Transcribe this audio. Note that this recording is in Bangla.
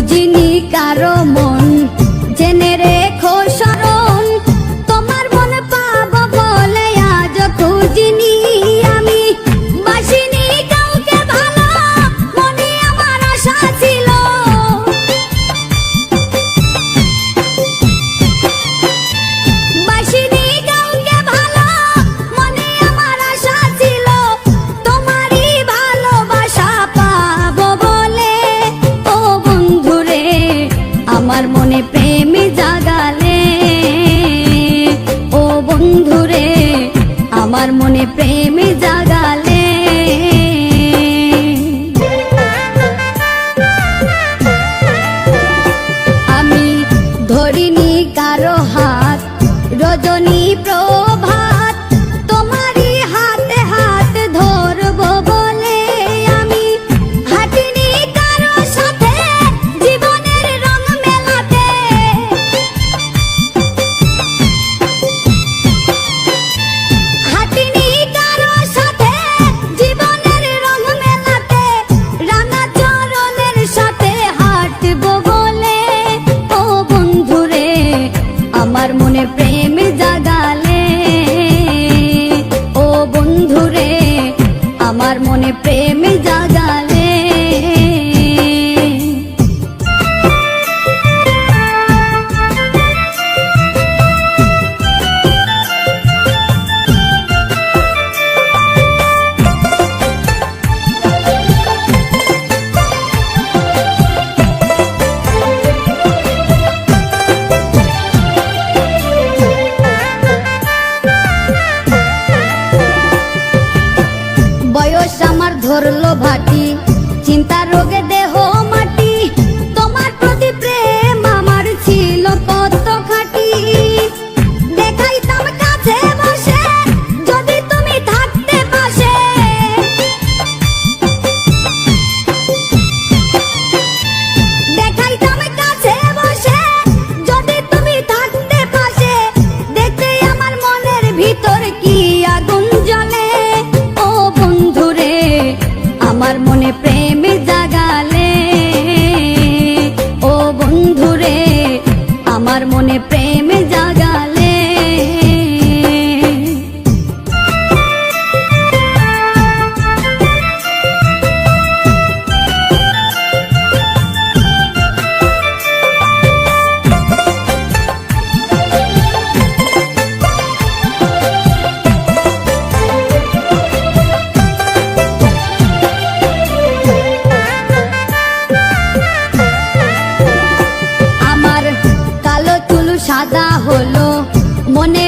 বুঝিনি কারও মন। রজনী কারও হাত রজনী প্র ধরলো ভাটি। চিন্তা রোগে দেহ আমার মনে প্রেম সাদা হলো মনে